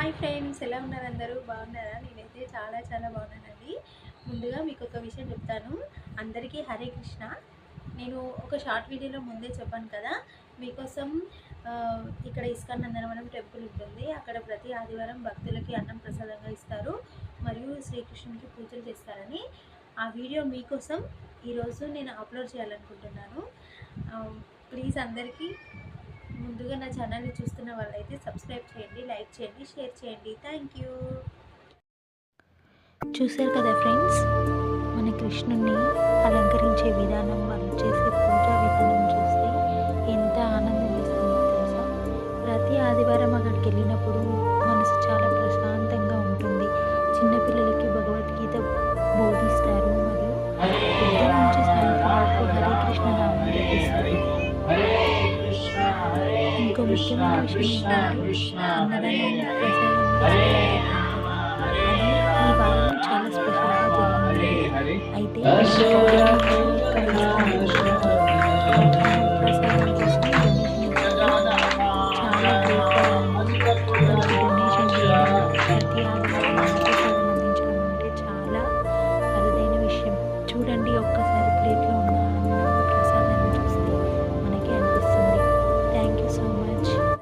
Hi friends ఎలా ఉన్నారు అందరూ? బాగున్నారా? నేనైతే చాలా చాలా బాగున్నానండి. ముందుగా మీకు ఒక విషయం చెప్తాను. అందరికీ హరే కృష్ణ. నేను ఒక షార్ట్ వీడియోలో ముందే చెప్పాను కదా మీకోసం ఇక్కడ ఇస్కాన్ నందనవనం టెంపుల్ ఉంటుంది. అక్కడ ప్రతి ఆదివారం భక్తులకి అన్నం ప్రసాదంగా ఇస్తారు. మరియు శ్రీకృష్ణునికి పూజలు చేస్తారని. ఆ వీడియో మీకోసం ఈరోజు నేను అప్లోడ్ చేయాలనుకుంటున్నాను. ప్లీజ్ అందరికీ ముందుగా నా ఛానల్ని చూస్తున్న వాళ్ళైతే సబ్స్క్రైబ్ చేయండి లైక్ చేయండి షేర్ చేయండి. థ్యాంక్ యూ చూశారు కదా ఫ్రెండ్స్ మన కృష్ణుని అలంకరించే విధానం వాళ్ళు చేసే పూజా విధానం చూస్తే ఎంత ఆనందం ఇస్తుందో తెలుసా? ప్రతి ఆదివారం అక్కడికి వెళ్ళినప్పుడు उनको मुक्ति में ప్రశ్న అయితే